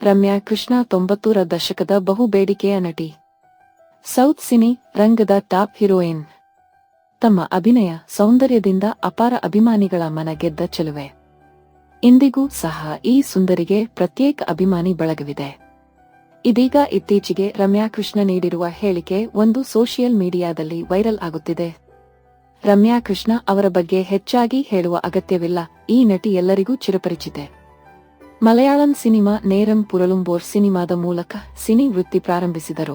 ರಮ್ಯಾ ಕೃಷ್ಣ ತೊಂಬತ್ತೂರ ದಶಕದ ಬಹು ಬೇಡಿಕೆಯ ನಟಿ. ಸೌತ್ ಸಿನಿ ರಂಗದ ಟಾಪ್ ಹೀರೋಯಿನ್. ತಮ್ಮ ಅಭಿನಯ ಸೌಂದರ್ಯದಿಂದ ಅಪಾರ ಅಭಿಮಾನಿಗಳ ಮನ ಗೆದ್ದ ಚೆಲುವೆ. ಇಂದಿಗೂ ಸಹ ಈ ಸುಂದರಿಗೆ ಪ್ರತ್ಯೇಕ ಅಭಿಮಾನಿ ಬಳಗವಿದೆ. ಇದೀಗ ಇತ್ತೀಚೆಗೆ ರಮ್ಯಾ ಕೃಷ್ಣ ನೀಡಿರುವ ಹೇಳಿಕೆ ಒಂದು ಸೋಷಿಯಲ್ ಮೀಡಿಯಾದಲ್ಲಿ ವೈರಲ್ ಆಗುತ್ತಿದೆ. ರಮ್ಯಾ ಕೃಷ್ಣ ಅವರ ಬಗ್ಗೆ ಹೆಚ್ಚಾಗಿ ಹೇಳುವ ಅಗತ್ಯವಿಲ್ಲ, ಈ ನಟಿ ಎಲ್ಲರಿಗೂ ಚಿರಪರಿಚಿತೆ. ಮಲಯಾಳಂ ಸಿನಿಮಾ ನೇರಂ ಪುರಲುಂಬೋರ್ ಸಿನಿಮಾದ ಮೂಲಕ ಸಿನಿ ವೃತ್ತಿ ಪ್ರಾರಂಭಿಸಿದರು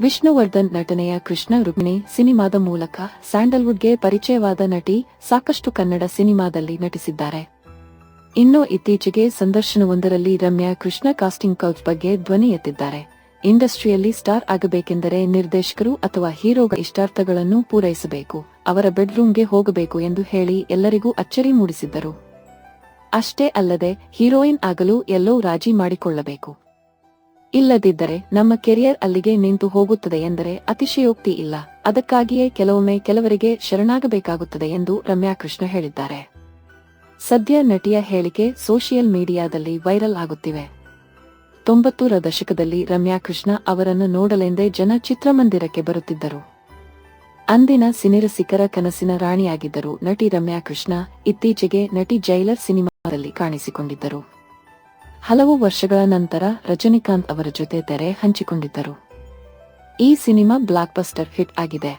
ವಿಷ್ಣುವರ್ಧನ್ ನಟನೆಯ ಕೃಷ್ಣ ರುಕ್ಮಿಣಿ ಸಿನಿಮಾದ ಮೂಲಕ ಸ್ಯಾಂಡಲ್ವುಡ್ಗೆ ಪರಿಚಯವಾದ ನಟಿ ಸಾಕಷ್ಟು ಕನ್ನಡ ಸಿನಿಮಾದಲ್ಲಿ ನಟಿಸಿದ್ದಾರೆ. ಇನ್ನು ಇತ್ತೀಚೆಗೆ ಸಂದರ್ಶನವೊಂದರಲ್ಲಿ ರಮ್ಯಾ ಕೃಷ್ಣ ಕಾಸ್ಟಿಂಗ್ ಕೌಚ್ ಬಗ್ಗೆ ಧ್ವನಿ ಎತ್ತಿದ್ದಾರೆ. ಇಂಡಸ್ಟ್ರಿಯಲ್ಲಿ ಸ್ಟಾರ್ ಆಗಬೇಕೆಂದರೆ ನಿರ್ದೇಶಕರು ಅಥವಾ ಹೀರೋಗ ಇಷ್ಟಾರ್ಥಗಳನ್ನು ಪೂರೈಸಬೇಕು, ಅವರ ಬೆಡ್ರೂಮ್ಗೆ ಹೋಗಬೇಕು ಎಂದು ಹೇಳಿ ಎಲ್ಲರಿಗೂ ಅಚ್ಚರಿ ಮೂಡಿಸಿದ್ದರು. ಅಷ್ಟೇ ಅಲ್ಲದೆ ಹೀರೋಯಿನ್ ಆಗಲು ಎಲ್ಲೋ ರಾಜಿ ಮಾಡಿಕೊಳ್ಳಬೇಕು. ಇಲ್ಲದಿದ್ದರೆ ನಮ್ಮ ಕೆರಿಯರ್ ಅಲ್ಲಿಗೆ ನಿಂತು ಹೋಗುತ್ತದೆ ಎಂದರೆ ಅತಿಶಯೋಕ್ತಿ ಇಲ್ಲ. ಅದಕ್ಕಾಗಿಯೇ ಕೆಲವೊಮ್ಮೆ ಕೆಲವರಿಗೆ ಶರಣಾಗಬೇಕಾಗುತ್ತದೆ ಎಂದು ರಮ್ಯಾ ಕೃಷ್ಣ ಹೇಳಿದ್ದಾರೆ. ಸದ್ಯ ನಟಿಯ ಹೇಳಿಕೆ ಸೋಷಿಯಲ್ ಮೀಡಿಯಾದಲ್ಲಿ ವೈರಲ್ ಆಗುತ್ತಿವೆ. ತೊಂಬತ್ತೂರ ದಶಕದಲ್ಲಿ ರಮ್ಯಾ ಕೃಷ್ಣ ಅವರನ್ನು ನೋಡಲೆಂದೇ ಜನ ಚಿತ್ರಮಂದಿರಕ್ಕೆ ಬರುತ್ತಿದ್ದರು. ಅಂದಿನ ಸಿನಿರಸಿಕರ ಕನಸಿನ ರಾಣಿಯಾಗಿದ್ದರು ನಟಿ ರಮ್ಯಾ ಕೃಷ್ಣ ಇತ್ತೀಚೆಗೆ ನಟಿ ಜೈಲರ್ ಸಿನಿಮಾದಲ್ಲಿ ಕಾಣಿಸಿಕೊಂಡಿದ್ದರು. ಹಲವು ವರ್ಷಗಳ ನಂತರ ರಜನಿಕಾಂತ್ ಅವರ ಜೊತೆ ತೆರೆ ಹಂಚಿಕೊಂಡಿದ್ದರು. ಈ ಸಿನಿಮಾ ಬ್ಲಾಕ್ ಬಸ್ಟರ್ ಹಿಟ್ ಆಗಿದೆ.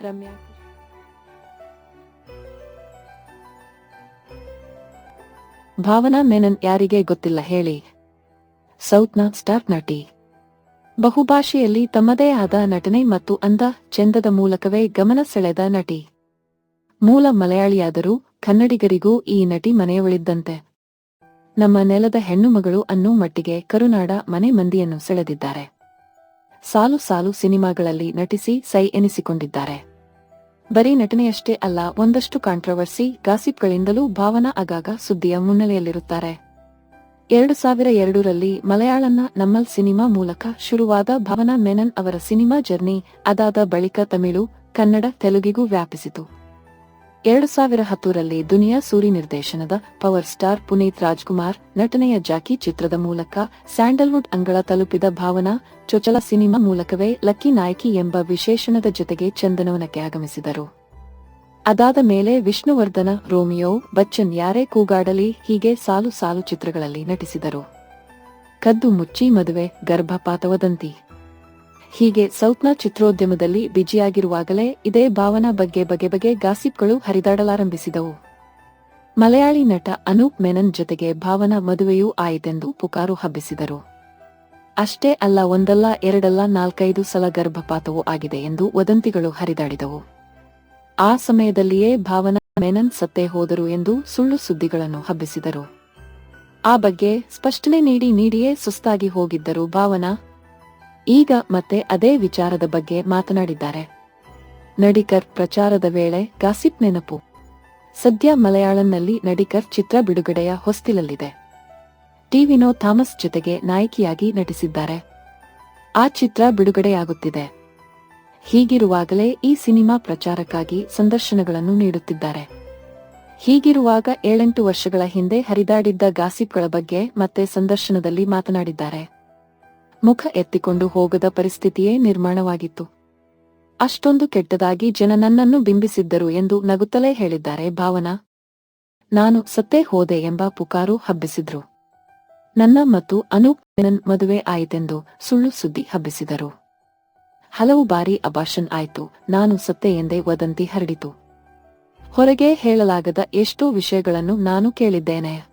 ರಮ್ಯಾ ಭಾವನಾ ಮೆನನ್ ಯಾರಿಗೆ ಗೊತ್ತಿಲ್ಲ ಹೇಳಿ. ಸೌತ್ನ ಸ್ಟಾರ್ ನಟಿ. ಬಹುಭಾಷೆಯಲ್ಲಿ ತಮ್ಮದೇ ಆದ ನಟನೆ ಮತ್ತು ಅಂದ ಚೆಂದದ ಮೂಲಕವೇ ಗಮನ ಸೆಳೆದ ನಟಿ. ಮೂಲ ಮಲಯಾಳಿಯಾದರೂ ಕನ್ನಡಿಗರಿಗೂ ಈ ನಟಿ ಮನೆಯವಳಿದ್ದಂತೆ. ನಮ್ಮ ನೆಲದ ಹೆಣ್ಣುಮಗಳು ಅನ್ನೋ ಮಟ್ಟಿಗೆ ಕರುನಾಡ ಮನೆ ಮಂದಿಯನ್ನು ಸೆಳೆದಿದ್ದಾರೆ. ಸಾಲು ಸಾಲು ಸಿನಿಮಾಗಳಲ್ಲಿ ನಟಿಸಿ ಸೈ ಎನಿಸಿಕೊಂಡಿದ್ದಾರೆ. ಬರೀ ನಟನೆಯಷ್ಟೇ ಅಲ್ಲ, ಒಂದಷ್ಟು ಕಾಂಟ್ರವರ್ಸಿ ಗಾಸಿಪ್ಗಳಿಂದಲೂ ಭಾವನಾ ಆಗಾಗ ಸುದ್ದಿಯ ಮುನ್ನೆಲೆಯಲ್ಲಿರುತ್ತಾರೆ. ಎರಡು ಸಾವಿರ ಎರಡರಲ್ಲಿ ಮಲಯಾಳನ್ನ ನಮ್ಮಲ್ ಸಿನಿಮಾ ಮೂಲಕ ಶುರುವಾದ ಭಾವನಾ ಮೆನನ್ ಅವರ ಸಿನಿಮಾ ಜರ್ನಿ, ಅದಾದ ಬಳಿಕ ತಮಿಳು, ಕನ್ನಡ, ತೆಲುಗಿಗೂ ವ್ಯಾಪಿಸಿತು. ಎರಡು ಸಾವಿರ ಹತ್ತರಲ್ಲಿ ದುನಿಯಾ ಸೂರಿ ನಿರ್ದೇಶನದ ಪವರ್ ಸ್ಟಾರ್ ಪುನೀತ್ ರಾಜ್ಕುಮಾರ್ ನಟನೆಯ ಜಾಕಿ ಚಿತ್ರದ ಮೂಲಕ ಸ್ಯಾಂಡಲ್ವುಡ್ ಅಂಗಳ ತಲುಪಿದ ಭಾವನಾ ಚೊಚಲ ಸಿನಿಮಾ ಮೂಲಕವೇ ಲಕ್ಕಿ ನಾಯಕಿ ಎಂಬ ವಿಶೇಷಣದ ಜೊತೆಗೆ ಚಂದನವನಕ್ಕೆ ಆಗಮಿಸಿದರು. ಅದಾದ ಮೇಲೆ ವಿಷ್ಣುವರ್ಧನ, ರೋಮಿಯೋ, ಬಚ್ಚನ್ ಯಾರೇ ಕೂಗಾಡಲಿ, ಹೀಗೆ ಸಾಲು ಸಾಲು ಚಿತ್ರಗಳಲ್ಲಿ ನಟಿಸಿದರು. ಕದ್ದು ಮುಚ್ಚಿ ಮದುವೆ ಗರ್ಭಪಾತ ವದಂತಿ ಹೀಗೆ ಸೌತ್ನ ಚಿತ್ರೋದ್ಯಮದಲ್ಲಿ ಬಿಜಿಯಾಗಿರುವಾಗಲೇ ಇದೇ ಭಾವನಾ ಬಗ್ಗೆ ಬಗೆ ಬಗೆ ಗಾಸಿಪ್ಗಳು ಹರಿದಾಡಲಾರಂಭಿಸಿದವು. ಮಲಯಾಳಿ ನಟ ಅನೂಪ್ ಮೆನನ್ ಜೊತೆಗೆ ಭಾವನಾ ಮದುವೆಯೂ ಆಯಿತೆಂದು ಪುಕಾರು ಹಬ್ಬಿಸಿದರು. ಅಷ್ಟೇ ಅಲ್ಲ ಒಂದಲ್ಲ ಎರಡಲ್ಲ ನಾಲ್ಕೈದು ಸಲ ಗರ್ಭಪಾತವೂ ಆಗಿದೆ ಎಂದು ವದಂತಿಗಳು ಹರಿದಾಡಿದವು. ಆ ಸಮಯದಲ್ಲಿಯೇ ಭಾವನಾ ಮೆನನ್ ಸತ್ತೇ ಹೋದರು ಎಂದು ಸುಳ್ಳು ಸುದ್ದಿಗಳನ್ನು ಹಬ್ಬಿಸಿದರು. ಆ ಬಗ್ಗೆ ಸ್ಪಷ್ಟನೆ ನೀಡಿ ನೀಡಿಯೇ ಸುಸ್ತಾಗಿ ಹೋಗಿದ್ದರು ಭಾವನಾ ಈಗ ಮತ್ತೆ ಅದೇ ವಿಚಾರದ ಬಗ್ಗೆ ಮಾತನಾಡಿದ್ದಾರೆ. ನಡಿಕರ್ ಪ್ರಚಾರದ ವೇಳೆ ಗಾಸಿಪ್ ನೆನಪು. ಸದ್ಯ ಮಲಯಾಳಂನಲ್ಲಿ ನಡಿಕರ್ ಚಿತ್ರ ಬಿಡುಗಡೆಯ ಹೊಸ್ತಿಲಲ್ಲಿದೆ. ಟಿವಿನೋ ಥಾಮಸ್ ಜೊತೆಗೆ ನಾಯಕಿಯಾಗಿ ನಟಿಸಿದ್ದಾರೆ. ಆ ಚಿತ್ರ ಬಿಡುಗಡೆಯಾಗುತ್ತಿದೆ. ಹೀಗಿರುವಾಗಲೇ ಈ ಸಿನಿಮಾ ಪ್ರಚಾರಕ್ಕಾಗಿ ಸಂದರ್ಶನಗಳನ್ನು ನೀಡುತ್ತಿದ್ದಾರೆ. ಹೀಗಿರುವಾಗ ಏಳೆಂಟು ವರ್ಷಗಳ ಹಿಂದೆ ಹರಿದಾಡಿದ್ದ ಗಾಸಿಪ್ಗಳ ಬಗ್ಗೆ ಮತ್ತೆ ಸಂದರ್ಶನದಲ್ಲಿ ಮಾತನಾಡಿದ್ದಾರೆ. ಮುಖ ಎತ್ತಿಕೊಂಡು ಹೋಗದ ಪರಿಸ್ಥಿತಿಯೇ ನಿರ್ಮಾಣವಾಗಿತ್ತು. ಅಷ್ಟೊಂದು ಕೆಟ್ಟದಾಗಿ ಜನ ನನ್ನನ್ನು ಬಿಂಬಿಸಿದ್ದರು ಎಂದು ನಗುತ್ತಲೇ ಹೇಳಿದ್ದಾರೆ, ಭಾವನಾ. ನಾನು ಸತ್ತೇ ಹೋದೆ ಎಂಬ ಪುಕಾರು ಹಬ್ಬಿಸಿದ್ರು. ನನ್ನ ಮತ್ತು ಅನೂಪ್ ಮೆನನ್ ಮದುವೆ ಆಯಿತೆಂದು ಸುಳ್ಳು ಸುದ್ದಿ ಹಬ್ಬಿಸಿದರು. ಹಲವು ಬಾರಿ ಅಭಾಷನ್ ಆಯಿತು, ನಾನು ಸತ್ತೆ ಎಂದೇ ವದಂತಿ ಹರಡಿತು. ಹೊರಗೆ ಹೇಳಲಾಗದ ಎಷ್ಟೋ ವಿಷಯಗಳನ್ನು ನಾನು ಕೇಳಿದ್ದೇನೆ.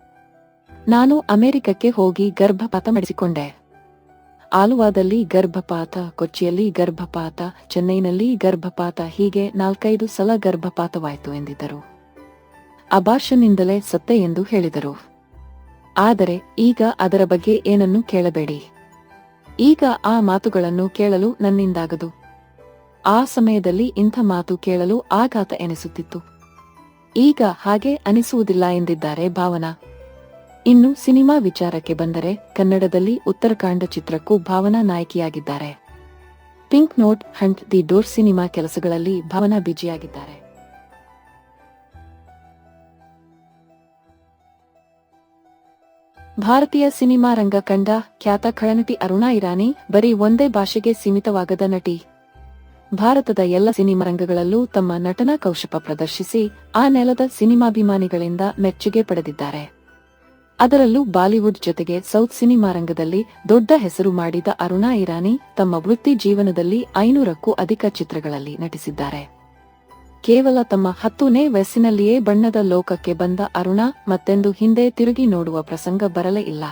ನಾನು ಅಮೆರಿಕಕ್ಕೆ ಹೋಗಿ ಗರ್ಭಪಾತ ಮಾಡಿಸಿಕೊಂಡೆ ಆಲುವಾದಲ್ಲಿ ಗರ್ಭಪಾತ, ಕೊಚ್ಚಿಯಲ್ಲಿ ಗರ್ಭಪಾತ, ಚೆನ್ನೈನಲ್ಲಿ ಗರ್ಭಪಾತ, ಹೀಗೆ ನಾಲ್ಕೈದು ಸಲ ಗರ್ಭಪಾತವಾಯಿತು ಎಂದಿದ್ದರು. ಅಭಾಷನಿಂದಲೇ ಸತ್ತೆ ಎಂದು ಹೇಳಿದರು. ಆದರೆ ಈಗ ಅದರ ಬಗ್ಗೆ ಏನನ್ನೂ ಕೇಳಬೇಡಿ. ಈಗ ಆ ಮಾತುಗಳನ್ನು ಕೇಳಲು ನನ್ನಿಂದಾಗದು. ಆ ಸಮಯದಲ್ಲಿ ಇಂಥ ಮಾತು ಕೇಳಲು ಆಘಾತ ಎನಿಸುತ್ತಿತ್ತು. ಈಗ ಹಾಗೆ ಅನಿಸುವುದಿಲ್ಲ ಎಂದಿದ್ದಾರೆ ಭಾವನಾ. ಇನ್ನು ಸಿನಿಮಾ ವಿಚಾರಕ್ಕೆ ಬಂದರೆ ಕನ್ನಡದಲ್ಲಿ ಉತ್ತರಕಾಂಡ ಚಿತ್ರಕ್ಕೂ Bhavana ನಾಯಕಿಯಾಗಿದ್ದಾರೆ. Pink Note Hunt the Door cinema ಕೆಲಸಗಳಲ್ಲಿ ಭಾವನಾ ಬಿಜಿಯಾಗಿದ್ದಾರೆ. ಭಾರತೀಯ ಸಿನಿಮಾ ರಂಗ ಕಂಡ ಖ್ಯಾತ ಖಳನಟಿ ಅರುಣಾ ಇರಾನಿ ಬರೀ ಒಂದೇ ಭಾಷೆಗೆ ಸೀಮಿತವಾಗದ ನಟಿ. ಭಾರತದ ಎಲ್ಲ ಸಿನಿಮಾ ರಂಗಗಳಲ್ಲೂ ತಮ್ಮ ನಟನಾ ಕೌಶಪ ಪ್ರದರ್ಶಿಸಿ ಆ ನೆಲದ ಸಿನಿಮಾಭಿಮಾನಿಗಳಿಂದ ಮೆಚ್ಚುಗೆ ಪಡೆದಿದ್ದಾರೆ. ಅದರಲ್ಲೂ ಬಾಲಿವುಡ್ ಜೊತೆಗೆ ಸೌತ್ ಸಿನಿಮಾ ರಂಗದಲ್ಲಿ ದೊಡ್ಡ ಹೆಸರು ಮಾಡಿದ ಅರುಣಾ ಇರಾನಿ ತಮ್ಮ ವೃತ್ತಿ ಜೀವನದಲ್ಲಿ ಐನೂರಕ್ಕೂ ಅಧಿಕ ಚಿತ್ರಗಳಲ್ಲಿ ನಟಿಸಿದ್ದಾರೆ. ಕೇವಲ ತಮ್ಮ ಹತ್ತನೇ ವಯಸ್ಸಿನಲ್ಲಿಯೇ ಬಣ್ಣದ ಲೋಕಕ್ಕೆ ಬಂದ ಅರುಣಾ ಮತ್ತೆಂದು ಹಿಂದೆ ತಿರುಗಿ ನೋಡುವ ಪ್ರಸಂಗ ಬರಲೇ ಇಲ್ಲ.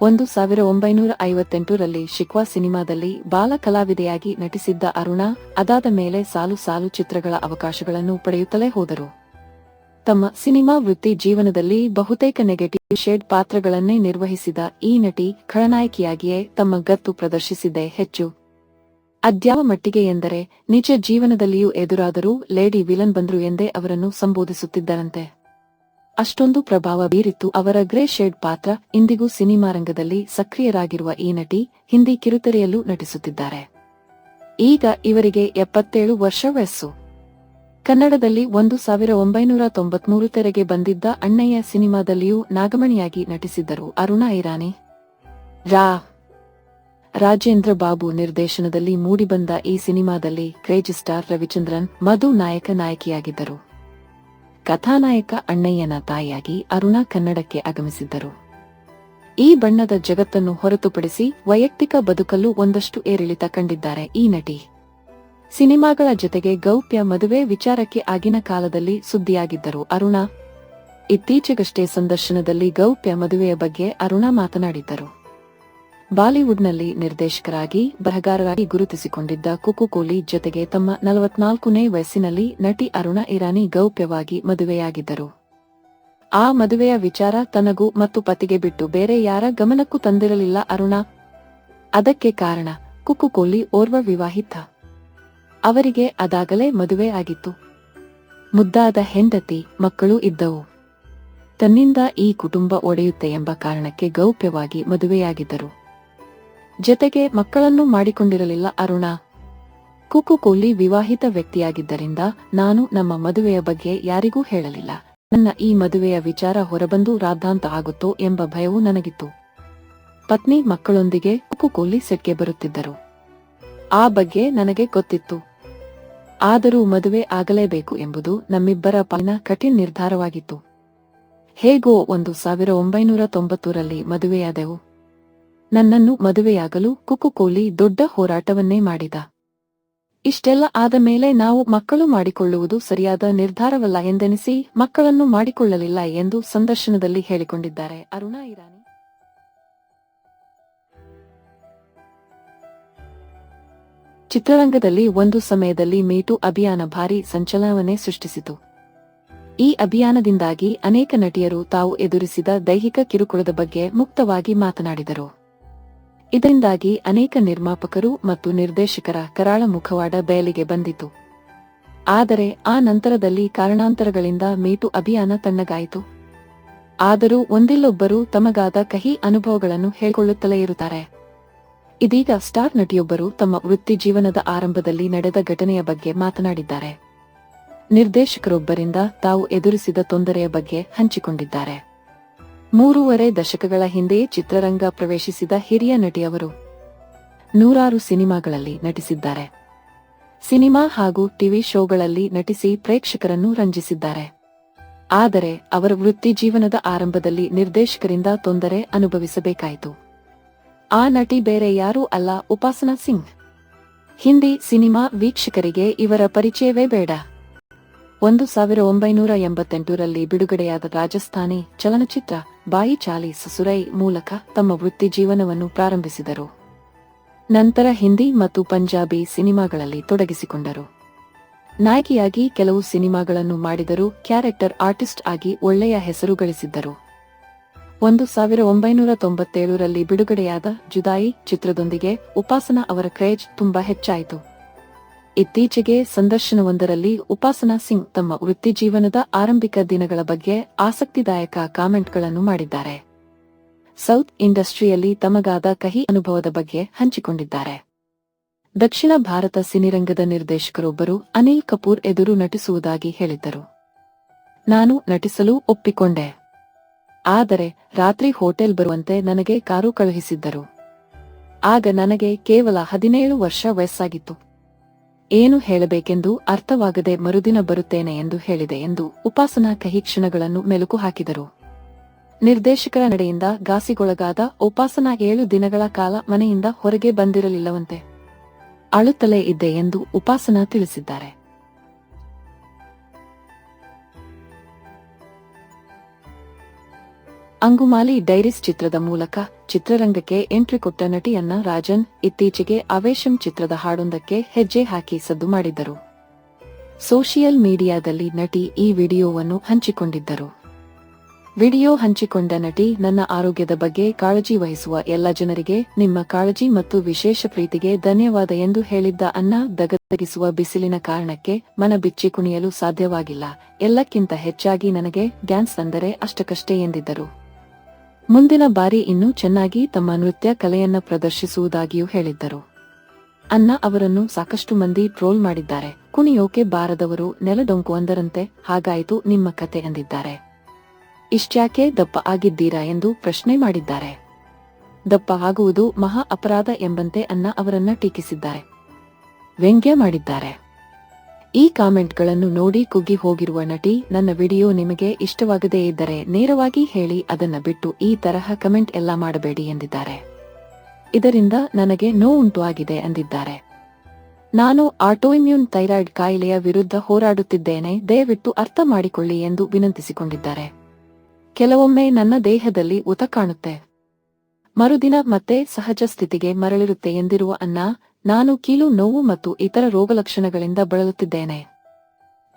ಒಂದು ಸಾವಿರ ಒಂಬೈನೂರ ಐವತ್ತೆಂಟರಲ್ಲಿ ಶಿಕ್ವಾ ಸಿನಿಮಾದಲ್ಲಿ ಬಾಲ ಕಲಾವಿದೆಯಾಗಿ ನಟಿಸಿದ್ದ ಅರುಣಾ ಅದಾದ ಮೇಲೆ ಸಾಲು ಸಾಲು ಚಿತ್ರಗಳ ಅವಕಾಶಗಳನ್ನು ಪಡೆಯುತ್ತಲೇ ಹೋದರು. ತಮ್ಮ ಸಿನಿಮಾ ವೃತ್ತಿ ಜೀವನದಲ್ಲಿ ಬಹುತೇಕ ನೆಗೆಟಿವ್ ಶೇಡ್ ಪಾತ್ರಗಳನ್ನೇ ನಿರ್ವಹಿಸಿದ ಈ ನಟಿ ಖಳನಾಯಕಿಯಾಗಿಯೇ ತಮ್ಮ ಗತ್ತು ಪ್ರದರ್ಶಿಸಿದೆ ಹೆಚ್ಚು. ಅದ್ಯಾವ ಮಟ್ಟಿಗೆ ಎಂದರೆ, ನಿಜ ಜೀವನದಲ್ಲಿಯೂ ಎದುರಾದರೂ ಲೇಡಿ ವಿಲನ್ ಬಂದ್ರು ಎಂದೇ ಅವರನ್ನು ಸಂಬೋಧಿಸುತ್ತಿದ್ದರಂತೆ. ಅಷ್ಟೊಂದು ಪ್ರಭಾವ ಬೀರಿತ್ತು ಅವರ ಗ್ರೇ ಶೇಡ್ ಪಾತ್ರ, ಇಂದಿಗೂ ಸಿನಿಮಾ ರಂಗದಲ್ಲಿ ಸಕ್ರಿಯರಾಗಿರುವ ಈ ನಟಿ ಹಿಂದಿ ಕಿರುತೆರೆಯಲ್ಲೂ ನಟಿಸುತ್ತಿದ್ದಾರೆ. ಈಗ ಇವರಿಗೆ ಎಪ್ಪತ್ತೇಳು ವರ್ಷ ವಯಸ್ಸು. ಕನ್ನಡದಲ್ಲಿ ಒಂದು ಸಾವಿರ ಒಂಬೈನೂರ ತೊಂಬತ್ಮೂರು ತೆರೆಗೆ ಬಂದಿದ್ದ ಅಣ್ಣಯ್ಯ ಸಿನಿಮಾದಲ್ಲಿಯೂ ನಾಗಮಣಿಯಾಗಿ ನಟಿಸಿದ್ದರು. ಅರುಣಾ ಇರಾನಿ, ರಾ, ರಾಜೇಂದ್ರ ಬಾಬು ನಿರ್ದೇಶನದಲ್ಲಿ ಮೂಡಿಬಂದ ಈ ಸಿನಿಮಾದಲ್ಲಿ ಕ್ರೇಜ್ ಸ್ಟಾರ್ ರವಿಚಂದ್ರನ್ ಮಧು ನಾಯಕ ನಾಯಕಿಯಾಗಿದ್ದರು. ಕಥಾನಾಯಕ ಅಣ್ಣಯ್ಯನ ತಾಯಿಯಾಗಿ ಅರುಣಾ ಕನ್ನಡಕ್ಕೆ ಆಗಮಿಸಿದ್ದರು. ಈ ಬಣ್ಣದ ಜಗತ್ತನ್ನು ಹೊರತುಪಡಿಸಿ ವೈಯಕ್ತಿಕ ಬದುಕಲ್ಲೂ ಒಂದಷ್ಟು ಏರಿಳಿತ ಕಂಡಿದ್ದಾರೆ ಈ ನಟಿ. ಸಿನಿಮಾಗಳ ಜೊತೆಗೆ ಗೌಪ್ಯ ಮದುವೆ ವಿಚಾರಕ್ಕೆ ಆಗಿನ ಕಾಲದಲ್ಲಿ ಸುದ್ದಿಯಾಗಿದ್ದರು. ಅರುಣಾ ಇತ್ತೀಚೆಗಷ್ಟೇ ಸಂದರ್ಶನದಲ್ಲಿ ಗೌಪ್ಯ ಮದುವೆಯ ಬಗ್ಗೆ ಅರುಣಾ ಮಾತನಾಡಿದ್ದರು. ಬಾಲಿವುಡ್ನಲ್ಲಿ ನಿರ್ದೇಶಕರಾಗಿ, ಬರಹಗಾರರಾಗಿ ಗುರುತಿಸಿಕೊಂಡಿದ್ದ ಕುಕು ಕೋಲಿ ಜೊತೆಗೆ ತಮ್ಮ ನಲವತ್ನಾಲ್ಕನೇ ವಯಸ್ಸಿನಲ್ಲಿ ನಟಿ ಅರುಣಾ ಇರಾನಿ ಗೌಪ್ಯವಾಗಿ ಮದುವೆಯಾಗಿದ್ದರು. ಆ ಮದುವೆಯ ವಿಚಾರ ತನಗೂ ಮತ್ತು ಪತಿಗೆ ಬಿಟ್ಟು ಬೇರೆ ಯಾರ ಗಮನಕ್ಕೂ ತಂದಿರಲಿಲ್ಲ ಅರುಣಾ. ಅದಕ್ಕೆ ಕಾರಣ ಕುಕು ಕೋಲಿ ಓರ್ವ ವಿವಾಹಿತ. ಅವರಿಗೆ ಅದಾಗಲೇ ಮದುವೆ ಆಗಿತ್ತು. ಮುದ್ದಾದ ಹೆಂಡತಿ, ಮಕ್ಕಳು ಇದ್ದವು. ತನ್ನಿಂದ ಈ ಕುಟುಂಬ ಒಡೆಯುತ್ತೆ ಎಂಬ ಕಾರಣಕ್ಕೆ ಗೌಪ್ಯವಾಗಿ ಮದುವೆಯಾಗಿದ್ದರು. ಜೊತೆಗೆ ಮಕ್ಕಳನ್ನು ಮಾಡಿಕೊಂಡಿರಲಿಲ್ಲ ಅರುಣ. ಕುಕು ಕೋಲಿ ವಿವಾಹಿತ ವ್ಯಕ್ತಿಯಾಗಿದ್ದರಿಂದ ನಾನು ನಮ್ಮ ಮದುವೆಯ ಬಗ್ಗೆ ಯಾರಿಗೂ ಹೇಳಲಿಲ್ಲ. ನನ್ನ ಈ ಮದುವೆಯ ವಿಚಾರ ಹೊರಬಂದು ರಾದ್ದಾಂತ ಆಗುತ್ತೋ ಎಂಬ ಭಯವೂ ನನಗಿತ್ತು. ಪತ್ನಿ ಮಕ್ಕಳೊಂದಿಗೆ ಕುಕು ಸೆಕ್ಕೆ ಸೆಟ್ಗೆ ಬರುತ್ತಿದ್ದರು. ಆ ಬಗ್ಗೆ ನನಗೆ ಗೊತ್ತಿತ್ತು. ಆದರೂ ಮದುವೆ ಆಗಲೇಬೇಕು ಎಂಬುದು ನಮ್ಮಿಬ್ಬರ ಪಾಲಿನ ಕಠಿಣ ನಿರ್ಧಾರವಾಗಿತ್ತು. ಹೇಗೋ ಒಂದು ಸಾವಿರ ಒಂಬೈನೂರ ತೊಂಬತ್ತೂರಲ್ಲಿ ಮದುವೆಯಾದೆವು. ನನ್ನನ್ನು ಮದುವೆಯಾಗಲು ಕುಕು ದೊಡ್ಡ ಹೋರಾಟವನ್ನೇ ಮಾಡಿದ. ಇಷ್ಟೆಲ್ಲ ಆದ ಮೇಲೆ ನಾವು ಮಕ್ಕಳು ಮಾಡಿಕೊಳ್ಳುವುದು ಸರಿಯಾದ ನಿರ್ಧಾರವಲ್ಲ ಎಂದೆನಿಸಿ ಮಕ್ಕಳನ್ನು ಮಾಡಿಕೊಳ್ಳಲಿಲ್ಲ ಎಂದು ಸಂದರ್ಶನದಲ್ಲಿ ಹೇಳಿಕೊಂಡಿದ್ದಾರೆ ಅರುಣಾ ಇರಾನಿ. ಚಿತ್ರರಂಗದಲ್ಲಿ ಒಂದು ಸಮಯದಲ್ಲಿ ಮೀಟು ಅಭಿಯಾನ ಭಾರಿ ಸಂಚಲನವನ್ನೇ ಸೃಷ್ಟಿಸಿತು. ಈ ಅಭಿಯಾನದಿಂದಾಗಿ ಅನೇಕ ನಟಿಯರು ತಾವು ಎದುರಿಸಿದ ದೈಹಿಕ ಕಿರುಕುಳದ ಬಗ್ಗೆ ಮುಕ್ತವಾಗಿ ಮಾತನಾಡಿದರು. ಇದರಿಂದಾಗಿ ಅನೇಕ ನಿರ್ಮಾಪಕರು ಮತ್ತು ನಿರ್ದೇಶಕರ ಕರಾಳ ಮುಖವಾಡ ಬಯಲಿಗೆ ಬಂದಿತು. ಆದರೆ ಆ ನಂತರದಲ್ಲಿ ಕಾರಣಾಂತರಗಳಿಂದ ಮೀಟು ಅಭಿಯಾನ ತಣ್ಣಗಾಯಿತು. ಆದರೂ ಒಂದಿಲ್ಲೊಬ್ಬರು ತಮಗಾದ ಕಹಿ ಅನುಭವಗಳನ್ನು ಹೇಳಿಕೊಳ್ಳುತ್ತಲೇ ಇರುತ್ತಾರೆ. ಇದೀಗ ಸ್ಟಾರ್ ನಟಿಯೊಬ್ಬರು ತಮ್ಮ ವೃತ್ತಿ ಜೀವನದ ಆರಂಭದಲ್ಲಿ ನಡೆದ ಘಟನೆಯ ಬಗ್ಗೆ ಮಾತನಾಡಿದ್ದಾರೆ. ನಿರ್ದೇಶಕರೊಬ್ಬರಿಂದ ತಾವು ಎದುರಿಸಿದ ತೊಂದರೆಯ ಬಗ್ಗೆ ಹಂಚಿಕೊಂಡಿದ್ದಾರೆ. ಮೂರೂವರೆ ದಶಕಗಳ ಹಿಂದೆಯೇ ಚಿತ್ರರಂಗ ಪ್ರವೇಶಿಸಿದ ಹಿರಿಯ ನಟಿಯವರು ನೂರಾರು ಸಿನಿಮಾಗಳಲ್ಲಿ ನಟಿಸಿದ್ದಾರೆ. ಸಿನಿಮಾ ಹಾಗೂ ಟಿವಿ ಶೋಗಳಲ್ಲಿ ನಟಿಸಿ ಪ್ರೇಕ್ಷಕರನ್ನು ರಂಜಿಸಿದ್ದಾರೆ. ಆದರೆ ಅವರ ವೃತ್ತಿ ಜೀವನದ ಆರಂಭದಲ್ಲಿ ನಿರ್ದೇಶಕರಿಂದ ತೊಂದರೆ ಅನುಭವಿಸಬೇಕಾಯಿತು. ಆ ನಟಿ ಬೇರೆ ಯಾರೂ ಅಲ್ಲ ಉಪಾಸನಾ ಸಿಂಗ್. ಹಿಂದಿ ಸಿನಿಮಾ ವೀಕ್ಷಕರಿಗೆ ಇವರ ಪರಿಚಯವೇ ಬೇಡ. ಒಂದು ಸಾವಿರ ಒಂಬೈನೂರ ಎಂಬತ್ತೆಂಟರಲ್ಲಿ ಬಿಡುಗಡೆಯಾದ ರಾಜಸ್ಥಾನಿ ಚಲನಚಿತ್ರ ಬಾಯಿ ಚಾಲಿ ಸಸುರೈ ಮೂಲಕ ತಮ್ಮ ವೃತ್ತಿ ಜೀವನವನ್ನು ಪ್ರಾರಂಭಿಸಿದರು. ನಂತರ ಹಿಂದಿ ಮತ್ತು ಪಂಜಾಬಿ ಸಿನಿಮಾಗಳಲ್ಲಿ ತೊಡಗಿಸಿಕೊಂಡರು. ನಾಯಕಿಯಾಗಿ ಕೆಲವು ಸಿನಿಮಾಗಳನ್ನು ಮಾಡಿದರೂ ಕ್ಯಾರೆಕ್ಟರ್ ಆರ್ಟಿಸ್ಟ್ ಆಗಿ ಒಳ್ಳೆಯ ಹೆಸರು ಗಳಿಸಿದ್ದರು. ಒಂದು ಸಾವಿರ ಒಂಬೈನೂರ ತೊಂಬತ್ತೇಳರಲ್ಲಿ ಬಿಡುಗಡೆಯಾದ ಜುದಾಯಿ ಚಿತ್ರದೊಂದಿಗೆ ಉಪಾಸನಾ ಅವರ ಕ್ರೇಜ್ ತುಂಬಾ ಹೆಚ್ಚಾಯಿತು. ಇತ್ತೀಚೆಗೆ ಸಂದರ್ಶನವೊಂದರಲ್ಲಿ ಉಪಾಸನಾ ಸಿಂಗ್ ತಮ್ಮ ವೃತ್ತಿ ಜೀವನದ ಆರಂಭಿಕ ದಿನಗಳ ಬಗ್ಗೆ ಆಸಕ್ತಿದಾಯಕ ಕಾಮೆಂಟ್ಗಳನ್ನು ಮಾಡಿದ್ದಾರೆ. ಸೌತ್ ಇಂಡಸ್ಟ್ರಿಯಲ್ಲಿ ತಮಗಾದ ಕಹಿ ಅನುಭವದ ಬಗ್ಗೆ ಹಂಚಿಕೊಂಡಿದ್ದಾರೆ. ದಕ್ಷಿಣ ಭಾರತ ಸಿನಿರಂಗದ ನಿರ್ದೇಶಕರೊಬ್ಬರು ಅನಿಲ್ ಕಪೂರ್ ಎದುರು ನಟಿಸುವುದಾಗಿ ಹೇಳಿದ್ದರು. ನಾನು ನಟಿಸಲು ಒಪ್ಪಿಕೊಂಡೆ. ಆದರೆ ರಾತ್ರಿ ಹೋಟೆಲ್ ಬರುವಂತೆ ನನಗೆ ಕಾರು ಕಳುಹಿಸಿದ್ದರು. ಆಗ ನನಗೆ ಕೇವಲ ಹದಿನೇಳು ವರ್ಷ ವಯಸ್ಸಾಗಿತ್ತು. ಏನು ಹೇಳಬೇಕೆಂದು ಅರ್ಥವಾಗದೆ ಮರುದಿನ ಬರುತ್ತೇನೆ ಎಂದು ಹೇಳಿದೆ ಎಂದು ಉಪಾಸನಾ ಕಹಿ ಕ್ಷಣಗಳನ್ನು ಮೆಲುಕು ಹಾಕಿದರು. ನಿರ್ದೇಶಕರ ನಡೆಯಿಂದ ಗಾಸಿಗೊಳಗಾದ ಉಪಾಸನಾ ಏಳು ದಿನಗಳ ಕಾಲ ಮನೆಯಿಂದ ಹೊರಗೆ ಬಂದಿರಲಿಲ್ಲವಂತೆ ಅಳುತ್ತಲೇ ಇದ್ದೆ ಎಂದು ಉಪಾಸನಾ ತಿಳಿಸಿದ್ದಾರೆ. ಅಂಗುಮಾಲಿ ಡೈರಿಸ್ ಚಿತ್ರದ ಮೂಲಕ ಚಿತ್ರರಂಗಕ್ಕೆ ಎಂಟ್ರಿ ಕೊಟ್ಟ ನಟಿಯನ್ನ ರಾಜನ್ ಇತ್ತೀಚೆಗೆ ಅವೇಶಂ ಚಿತ್ರದ ಹಾಡೊಂದಕ್ಕೆ ಹೆಜ್ಜೆ ಹಾಕಿ ಸದ್ದು ಮಾಡಿದ್ದರು. ಸೋಷಿಯಲ್ ಮೀಡಿಯಾದಲ್ಲಿ ನಟಿ ಈ ವಿಡಿಯೋವನ್ನು ಹಂಚಿಕೊಂಡಿದ್ದರು. ವಿಡಿಯೋ ಹಂಚಿಕೊಂಡ ನಟಿ, ನನ್ನ ಆರೋಗ್ಯದ ಬಗ್ಗೆ ಕಾಳಜಿ ವಹಿಸುವ ಎಲ್ಲ ಜನರಿಗೆ ನಿಮ್ಮ ಕಾಳಜಿ ಮತ್ತು ವಿಶೇಷ ಪ್ರೀತಿಗೆ ಧನ್ಯವಾದ ಎಂದು ಹೇಳಿದ್ದ ಅನ್ನ ದಗದಗಿಸುವ ಬಿಸಿಲಿನ ಕಾರಣಕ್ಕೆ ಮನ ಬಿಚ್ಚಿ ಕುಣಿಯಲು ಸಾಧ್ಯವಾಗಿಲ್ಲ. ಎಲ್ಲಕ್ಕಿಂತ ಹೆಚ್ಚಾಗಿ ನನಗೆ ಡ್ಯಾನ್ಸ್ ಅಂದರೆ ಅಷ್ಟಕಷ್ಟೇ ಎಂದಿದ್ದರು. ಮುಂದಿನ ಬಾರಿ ಇನ್ನೂ ಚೆನ್ನಾಗಿ ತಮ್ಮ ನೃತ್ಯ ಕಲೆಯನ್ನ ಪ್ರದರ್ಶಿಸುವುದಾಗಿಯೂ ಹೇಳಿದ್ದರು. ಅನ್ನ ಅವರನ್ನು ಸಾಕಷ್ಟು ಮಂದಿ ಟ್ರೋಲ್ ಮಾಡಿದ್ದಾರೆ. ಕುಣಿಯೋಕೆ ಬಾರದವರು ನೆಲದೊಂಕು ಅಂದರಂತೆ ಹಾಗಾಯಿತು ನಿಮ್ಮ ಕತೆ ಎಂದಿದ್ದಾರೆ ಇಷ್ಟ್ಯಾಕೆ ದಪ್ಪ ಆಗಿದ್ದೀರಾ ಎಂದು ಪ್ರಶ್ನೆ ಮಾಡಿದ್ದಾರೆ. ದಪ್ಪ ಆಗುವುದು ಮಹಾ ಅಪರಾಧ ಎಂಬಂತೆ ಅನ್ನ ಅವರನ್ನ ಟೀಕಿಸಿದ್ದಾರೆ. ವ್ಯಂಗ್ಯ ಮಾಡಿದ್ದಾರೆ. ಈ ಕಾಮೆಂಟ್ಗಳನ್ನು ನೋಡಿ ಕುಗ್ಗಿ ಹೋಗಿರುವ ನಟಿ, ನನ್ನ ವಿಡಿಯೋ ನಿಮಗೆ ಇಷ್ಟವಾಗದೇ ಇದ್ದರೆ ನೇರವಾಗಿ ಹೇಳಿ ಅದನ್ನ ಬಿಟ್ಟು ಈ ತರಹ ಕಮೆಂಟ್ ಎಲ್ಲ ಮಾಡಬೇಡಿ ಎಂದಿದ್ದಾರೆ. ಇದರಿಂದ ನನಗೆ ನೋವುಂಟು ಆಗಿದೆ ಎಂದಿದ್ದಾರೆ ನಾನು ಆಟೋಇಮ್ಯೂನ್ ಥೈರಾಯ್ಡ್ ಕಾಯಿಲೆಯ ವಿರುದ್ಧ ಹೋರಾಡುತ್ತಿದ್ದೇನೆ, ದಯವಿಟ್ಟು ಅರ್ಥ ಮಾಡಿಕೊಳ್ಳಿ ಎಂದು ವಿನಂತಿಸಿಕೊಂಡಿದ್ದಾರೆ. ಕೆಲವೊಮ್ಮೆ ನನ್ನ ದೇಹದಲ್ಲಿ ಉತ ಕಾಣುತ್ತೆ. ಮರುದಿನ ಮತ್ತೆ ಸಹಜ ಸ್ಥಿತಿಗೆ ಮರಳಿರುತ್ತೆ ಎಂದಿರುವ ಅನ್ನ ನಾನು ಕೀಲು ನೋವು ಮತ್ತು ಇತರ ರೋಗಲಕ್ಷಣಗಳಿಂದ ಬಳಲುತ್ತಿದ್ದೇನೆ.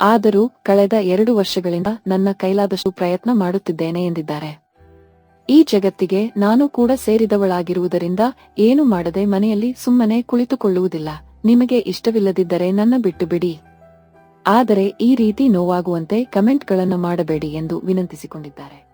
ಆದರೂ ಕಳೆದ ಎರಡು ವರ್ಷಗಳಿಂದ ನನ್ನ ಕೈಲಾದಷ್ಟು ಪ್ರಯತ್ನ ಮಾಡುತ್ತಿದ್ದೇನೆ ಎಂದಿದ್ದಾರೆ. ಈ ಜಗತ್ತಿಗೆ ನಾನು ಕೂಡ ಸೇರಿದವಳಾಗಿರುವುದರಿಂದ ಏನು ಮಾಡದೆ ಮನೆಯಲ್ಲಿ ಸುಮ್ಮನೆ ಕುಳಿತುಕೊಳ್ಳುವುದಿಲ್ಲ. ನಿಮಗೆ ಇಷ್ಟವಿಲ್ಲದಿದ್ದರೆ ನನ್ನ ಬಿಟ್ಟು ಬಿಡಿ. ಆದರೆ ಈ ರೀತಿ ನೋವಾಗುವಂತೆ ಕಮೆಂಟ್ಗಳನ್ನು ಮಾಡಬೇಡಿ ಎಂದು ವಿನಂತಿಸಿಕೊಂಡಿದ್ದಾರೆ.